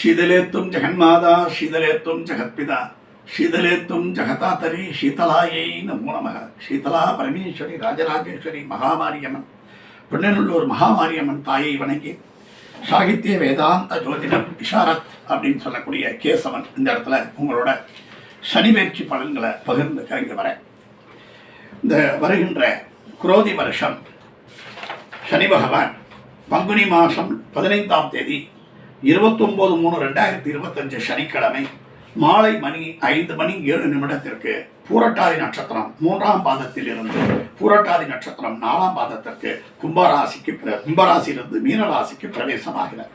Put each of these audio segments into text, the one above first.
శీతలేత్తుం జగన్మాత శీతలేత్తుం జగత్పిత శీతలేత్తుం జగతాతరి శీతలాయై నమో నమ శీతలా పరమేశ్వరి రాజరాజేశ్వరి மகாமாரியம்மன் பெண்ணநல்லூர் மகாமாரியம்மன் தாயை வணங்கி சாகித்ய வேதாந்த ஜோதிடம் இஷாரத் அப்படின்னு சொல்லக்கூடிய கேசவன் இந்த இடத்துல உங்களோட சனி சனிபெயர்ச்சி பலன்களை பகிர்ந்து கலந்து வரேன். இந்த வருகின்ற குரோதி வருஷம் சனி பகவான் பங்குனி மாதம் பதினைந்தாம் தேதி இருபத்தொம்போது மூணு ரெண்டாயிரத்தி இருபத்தஞ்சு சனிக்கிழமை மாலை மணி ஐந்து மணி ஏழு நிமிடத்திற்கு பூரட்டாதி நட்சத்திரம் மூன்றாம் பாதத்தில் இருந்து பூரட்டாதி நட்சத்திரம் நாலாம் பாதத்திற்கு கும்பராசிக்கு கும்பராசியிலிருந்து மீனராசிக்கு பிரவேசமாகிறார்.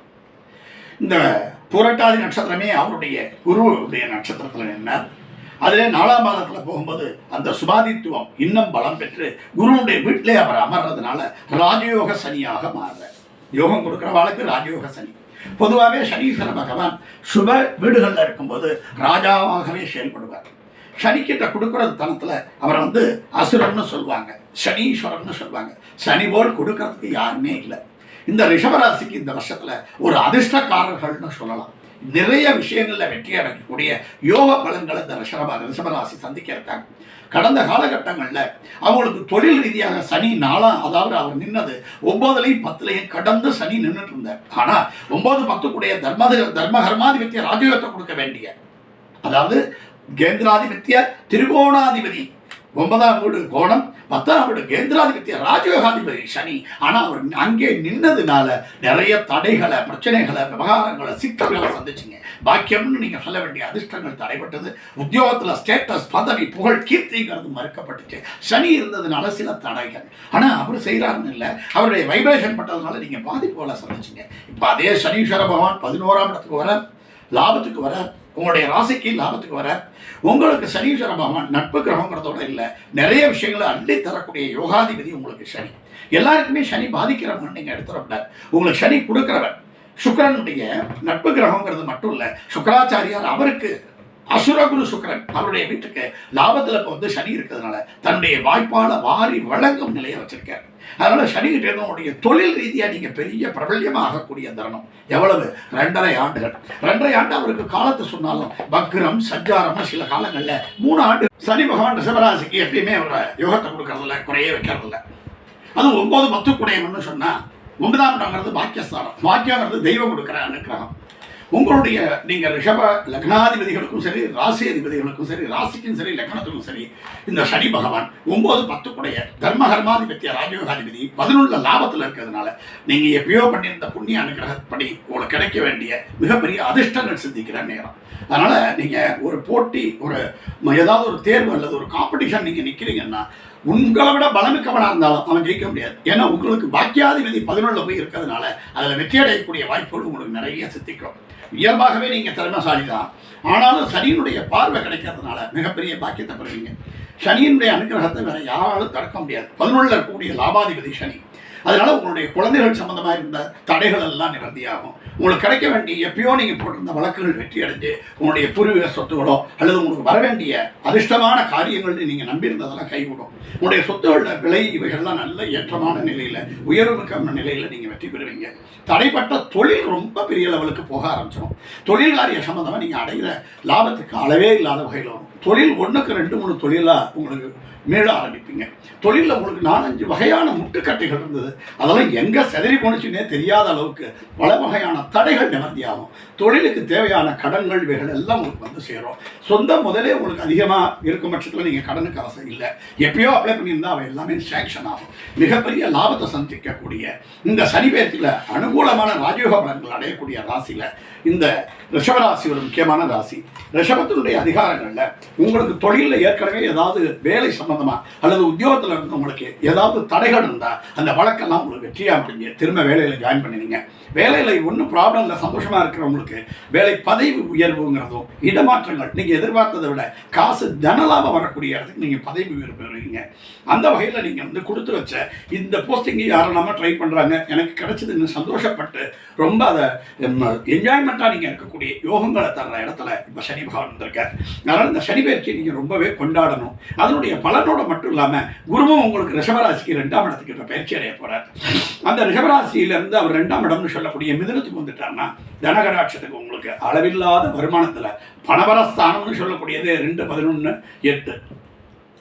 இந்த பூரட்டாதி நட்சத்திரமே அவருடைய குருவுடைய நட்சத்திரத்தில் நின்றார் அதிலே நாலாம் பாதத்தில் போகும்போது அந்த சுபாதித்துவம் இன்னும் பலம் பெற்று குருவுடைய வீட்டிலே அவர் அமர்றதுனால ராஜயோக சனியாக மாறுறார். யோகம் கொடுக்குறவாளுக்கு ராஜயோக சனி. பொதுவாகவே சனீஸ்வர பகவான் சுப வீடுகளில் இருக்கும்போது ராஜாவாகவே செயல்படுவார். சனிக்கிட்ட கொடுக்கறது தனத்தில் அவரை வந்து அசுரன்னு சொல்லுவாங்க சனீஸ்வரன்னு சொல்லுவாங்க. சனி போல் கொடுக்கறதுக்கு யாருமே இல்லை. இந்த ரிஷபராசிக்கு இந்த வருஷத்துல ஒரு அதிர்ஷ்டக்காரர்கள்னு சொல்லலாம். நிறைய விஷயங்களில் வெற்றி அடைக்கக்கூடிய யோக பலன்களை இந்த ரிஷப ரிஷபராசி சந்திக்க இருக்காங்க கடந்த காலகட்டங்களில் அவங்களுக்கு தொழில் ரீதியாக சனி நாளாக அதாவது அவர் நின்னது ஒன்பதுலையும் பத்துலையும் கடந்து சனி நின்றுட்டு இருந்தார் ஆனால் ஒன்பது பத்துக்குடைய தர்ம தர்ம ராஜயோகத்தை கொடுக்க வேண்டிய அதாவது கேந்திராதிபத்திய திரிகோணாதிபதி ஒன்பதாம் வீடு கோணம் பத்தாம் அவருடைய கேந்திராதிபத்திய ராஜயோகாதிபதி சனி. ஆனா அவர் அங்கே நின்னதுனால நிறைய தடைகளை பிரச்சனைகளை விவகாரங்களை சிக்கல்களை சந்திச்சுங்க. பாக்கியம்னு நீங்க சொல்ல வேண்டிய அதிர்ஷ்டங்கள் தடைப்பட்டது உத்தியோகத்துல ஸ்டேட்டஸ் பதவி புகழ் கீர்த்திங்கிறது மறுக்கப்பட்டுச்சு. சனி இருந்ததுனால சில தடைகள். ஆனா அவர் செய்யறாருன்னு இல்லை. அவருடைய வைப்ரேஷன் பட்டதுனால நீங்க பாதிப்புகளை சந்திச்சுங்க. இப்ப அதே சனீஸ்வர பகவான் பதினோராம் இடத்துக்கு வர லாபத்துக்கு வர உங்களுடைய ராசிக்கு லாபத்துக்கு வர உங்களுக்கு சனீஸ்வர பகவான் நட்பு கிரகங்கிறதோட இல்லை நிறைய விஷயங்களை அள்ளி தரக்கூடிய யோகாதிபதி உங்களுக்கு சனி. எல்லாருக்குமே சனி பாதிக்கிறவங்க நீங்க எடுத்துடக்கூடாது உங்களுக்கு சனி கொடுக்கிறவன் சுக்கரனுடைய நட்பு கிரகங்கிறது மட்டும் இல்லை சுக்கராச்சாரியார் அவருக்கு அசுரகுரு சுக்கரன் அவருடைய வீட்டுக்கு லாபத்தில் இப்போ வந்து சனி இருக்கிறதுனால தன்னுடைய வாய்ப்பால வாரி வழங்கும் நிலையை வச்சிருக்காரு. அதனால சனிகிட்ட தொழில் ரீதியா நீங்க பெரிய பிரபல்யமாகக்கூடிய தருணம். எவ்வளவு? ரெண்டரை ஆண்டுகள். ரெண்டரை ஆண்டு அவருக்கு காலத்தை சொன்னாலும் பக்ரம் சஞ்சாரம் சில காலங்கள்ல மூணு ஆண்டு சனி பகவான் ரிஷபராசிக்கு எப்பயுமே அவரை யோகத்தை கொடுக்கறதில்ல குறைய வைக்கிறதில்ல. அது ஒன்பது பத்து குடையம்னு சொன்னா ஒன்பதாம் இடங்கிறது பாக்கியஸ்தானம். பாக்கியங்கிறது தெய்வம் கொடுக்குற அனுக்கிரகம். உங்களுடைய நீங்க ரிஷப லக்னாதிபதிகளுக்கும் சரி ராசி அதிபதிகளுக்கும் சரி ராசிக்கும் சரி லக்னத்துக்கும் சரி இந்த சனி பகவான் ஒன்பது பத்துக்குடைய தர்மகர்மாதிபத்திய தர்ம கர்மாதிபத்திய ராஜயோகாதிபதி பதினொன்று லாபத்தில் இருக்கிறதுனால நீங்க எப்பயோ பண்ணியிருந்த புண்ணிய அனுகிரகப்படி உங்களுக்கு கிடைக்க வேண்டிய மிகப்பெரிய அதிர்ஷ்டங்கள் சிந்திக்கிற நேரம். அதனால நீங்க ஒரு போட்டி ஒரு ஏதாவது ஒரு தேர்வு அல்லது ஒரு காம்படிஷன் நீங்க நிக்கிறீங்கன்னா உங்களை விட பலமிக்கவனாக இருந்தாலும் அவன் ஜெயிக்க முடியாது. ஏன்னா உங்களுக்கு பாக்கியாதிபதி பதினொன்றில் போய் இருக்கிறதுனால அதில் வெற்றி அடையக்கூடிய வாய்ப்புகள் உங்களுக்கு நிறைய சித்திக்கும். இயல்பாகவே நீங்கள் திறமைசாலி தான் ஆனாலும் சனியினுடைய பார்வை கிடைக்கிறதுனால மிகப்பெரிய பாக்கியத்தை பெறுவீங்க. சனியினுடைய அனுகிரகத்தை வேற யாராலும் தடுக்க முடியாது. பதினொன்றில் இருக்கக்கூடிய லாபாதிபதி சனி. அதனால உங்களுடைய குழந்தைகள் சம்பந்தமாக இருந்த தடைகள் எல்லாம் நிவர்த்தியாகும். உங்களுக்கு கிடைக்க வேண்டிய எப்பயோ நீங்கள் போட்டிருந்த வழக்குகள் வெற்றி அடைஞ்சு உங்களுடைய பூர்வீக சொத்துகளோ அல்லது உங்களுக்கு வர வேண்டிய அதிர்ஷ்டமான காரியங்கள் நீங்கள் நம்பியிருந்ததெல்லாம் கைவிடும் உங்களுடைய சொத்துகளோட விலை இவைகள்லாம் நல்ல ஏற்றமான நிலையில் உயர்வுக்கான நிலையில் நீங்கள் வெற்றி பெறுவீங்க. தடைப்பட்ட தொழில் ரொம்ப பெரிய லெவலுக்கு போக ஆரம்பிச்சிடும் தொழில் காரிய சம்மந்தமாக நீங்கள் அடைகிற லாபத்துக்கு அளவே இல்லாத வகையில் வரும். தொழில் ஒன்றுக்கு ரெண்டு மூணு தொழிலாக உங்களுக்கு மேல ஆரம்பிப்பீங்க. தொழிலில் உங்களுக்கு நாலஞ்சு வகையான முட்டுக்கட்டைகள் இருந்தது அதெல்லாம் எங்கே செதறி போணுச்சுன்னே தெரியாத அளவுக்கு பல வகையான தடைகள் நிவர்த்தியாகும். தொழிலுக்கு தேவையான கடன்கள் இவைகள் எல்லாம் உங்களுக்கு வந்து சேரும். சொந்த முதலே உங்களுக்கு அதிகமாக இருக்கும் பட்சத்தில் நீங்கள் கடனுக்கு அவசியம் இல்லை. எப்பயோ அப்ளை பண்ணியிருந்தா அவை எல்லாமே சேங்ஷன் ஆகும். மிகப்பெரிய லாபத்தை சந்திக்கக்கூடிய இந்த சனி பேரத்தில் அனுகூலமான ராஜயோக பலன்கள் அடையக்கூடிய ராசியில் இந்த ரிஷபராசி ஒரு முக்கியமான ராசி. ரிஷபத்தினுடைய அதிகாரங்களில் உங்களுக்கு தொழிலில் ஏற்கனவே ஏதாவது வேலை சம்பந்தமா அல்லது உத்தியோகத்தில் இருந்து உங்களுக்கு ஏதாவது தடைகள் இருந்தால் அந்த வழக்கெல்லாம் உங்களுக்கு வெற்றியாக முடிஞ்சு திரும்ப வேலையில் ஜாயின் பண்ணுவீங்க. வேலையில் ஒன்றும் ப்ராப்ளம் இல்லை சந்தோஷமாக இருக்கிறவங்களுக்கு வேலை பதவி உயர்வுங்கிறதும் இடமாற்றங்கள் நீங்கள் எதிர்பார்த்ததை விட காசு தனலாபம் வரக்கூடிய இடத்துக்கு நீங்கள் பதவி உயர்வு பெறுவீங்க. அந்த வகையில் நீங்கள் வந்து கொடுத்து வச்ச இந்த போஸ்டிங்கை யாரும் நம்ம ட்ரை பண்ணுறாங்க எனக்கு கிடைச்சதுன்னு சந்தோஷப்பட்டு ரொம்ப அதை என்ஜாய்மெண்ட் என்ஜாய்மெண்ட்டாக நீங்கள் இருக்கக்கூடிய யோகங்களை தர்ற இடத்துல இப்போ சனி பகவான் வந்திருக்கார். அதனால் இந்த சனி பயிற்சியை நீங்கள் ரொம்பவே கொண்டாடணும். அதனுடைய பலனோட மட்டும் இல்லாமல் குருவும் உங்களுக்கு ரிஷபராசிக்கு ரெண்டாம் இடத்துக்கு இப்போ பயிற்சி அடைய போகிறார் அந்த ரிஷபராசியிலேருந்து அவர் ரெண்டாம் இடம்னு சொல்லக்கூடிய மிதனத்துக்கு வந்துட்டார்னா தனகராட்சத்துக்கு உங்களுக்கு உங்களுக்கு அளவில்லாத வருமானத்தில் பணவரஸ்தானம்னு சொல்லக்கூடியது ரெண்டு பதினொன்று எட்டு.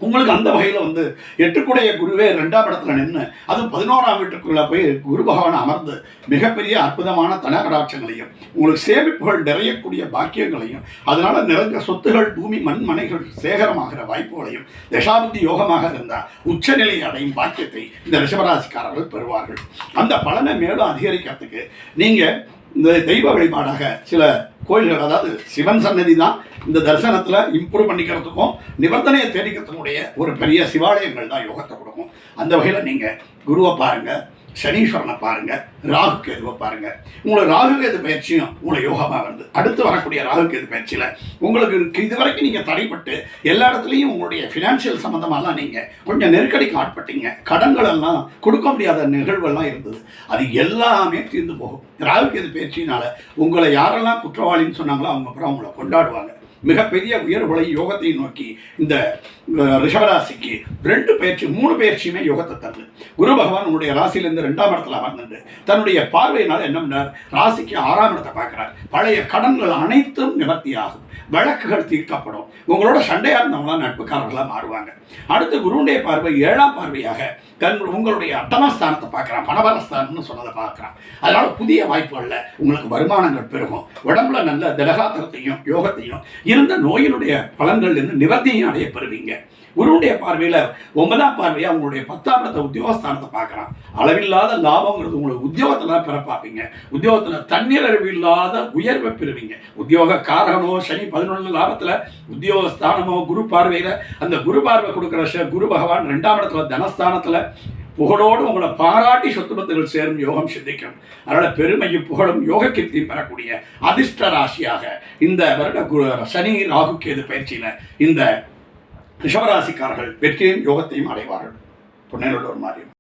உங்களுக்கு அந்த வகையில் வந்து எட்டுக்குடைய குருவே ரெண்டாம் இடத்துல நின்று அதுவும் பதினோராம் வீட்டுக்குள்ளே போய் குரு பகவான் அமர்ந்து மிகப்பெரிய அற்புதமான தனகடாட்சங்களையும் உங்களுக்கு சேமிப்புகள் நிறையக்கூடிய பாக்கியங்களையும் அதனால நிறைந்த சொத்துகள் பூமி மண் மனைகள் சேகரமாகிற வாய்ப்புகளையும் தசாபுத்தி யோகமாக இருந்தால் உச்சநிலை அடையும் பாக்கியத்தை இந்த ரிஷபராசிக்காரர்கள் பெறுவார்கள். அந்த பலனை மேலும் அதிகரிக்கிறதுக்கு நீங்கள் இந்த தெய்வ வழிபாடாக சில கோயில்கள் அதாவது சிவன் சன்னதி தான் இந்த தரிசனத்தில் இம்ப்ரூவ் பண்ணிக்கிறதுக்கும் நிபந்தனையை தேடிக்கிறதுக்குடைய ஒரு பெரிய சிவாலயங்கள் தான் யோகத்தை கொடுக்கும். அந்த வகையில் நீங்கள் குருவை பாருங்கள் சனீஸ்வரனை பாருங்க ராகு கேதுவை பாருங்க. உங்களுக்கு ராகு கேது பயிற்சியும் உங்களை யோகமாக வருது. அடுத்து வரக்கூடிய ராகு கேது பயிற்சியில் உங்களுக்கு இது வரைக்கும் நீங்கள் தடைப்பட்டு எல்லா இடத்துலையும் உங்களுடைய ஃபினான்ஷியல் சம்மந்தமாலாம் நீங்கள் கொஞ்சம் நெருக்கடிக்கு ஆட்பட்டீங்க. கடன்கள் எல்லாம் கொடுக்க முடியாத நிகழ்வெல்லாம் இருந்தது. அது எல்லாமே தீர்ந்து போகும். ராகு கேது பயிற்சியினால உங்களை யாரெல்லாம் குற்றவாளின்னு சொன்னாங்களோ அவங்க அப்புறம் அவங்கள கொண்டாடுவாங்க. மிகப்பெரிய உயர்வுகளை யோகத்தை நோக்கி இந்த ரிஷபராசிக்கு ரெண்டு பயிற்சி மூணு பயிற்சியுமே யோகத்தை தருது. குரு பகவான் உன்னுடைய ராசியிலிருந்து ரெண்டாம் இடத்துல அமர்ந்துட்டு தன்னுடைய பார்வையினால் என்ன பண்ணார்? ராசிக்கு ஆறாம் இடத்தை பார்க்கிறார். பழைய கடன்கள் அனைத்தும் நிவர்த்தியாகும் வழக்குகள் தீர்க்கப்படும். உங்களோட சண்டையாக இருந்தவங்களாம் நட்புக்காரர்களாக மாறுவாங்க. அடுத்து குருடைய பார்வை ஏழாம் பார்வையாக தன் உங்களுடைய அட்டமஸ்தானத்தை பார்க்குறான். பணபரஸ்தானம்னு சொன்னதை பார்க்குறான். அதனால புதிய வாய்ப்புகளில் உங்களுக்கு வருமானங்கள் பெருகும். உடம்புல நல்ல திலகாத்திரத்தையும் யோகத்தையும் இருந்த நோயினுடைய பலன்கள் இருந்து நிவர்த்தியும் அடைய பெறுவீங்க. குருவுடைய பார்வையில் ஒன்பதாம் பார்வையை உங்களுடைய பத்தாம் இடத்த உத்தியோகஸ்தானத்தை பார்க்குறான். அளவில்லாத லாபங்கிறது உங்களுக்கு உத்தியோகத்தில் தான் பெற பார்ப்பீங்க உத்தியோகத்தில் தண்ணீர் அழிவு இல்லாத உயர்வை பெறுவீங்க. உத்தியோக காரகனோ சனி பதினொன்று லாபத்தில் உத்தியோகஸ்தானமோ குரு பார்வையில் அந்த குரு பார்வை கொடுக்குற குரு பகவான் ரெண்டாம் இடத்துல தனஸ்தானத்தில் புகழோடு உங்களை பாராட்டி சொத்துபத்துகள் சேரும் யோகம் சிந்திக்கும். அதனால பெருமையும் புகழும் யோக கீர்த்தியும் பெறக்கூடிய அதிர்ஷ்ட ராசியாக இந்த வருட குரு சனி ராகு கேது பயிற்சியில் இந்த ரிஷபராசிக்காரர்கள் வெற்றியும் யோகத்தையும் அடைவார்கள். புன்னேரோட ஒரு மாதிரி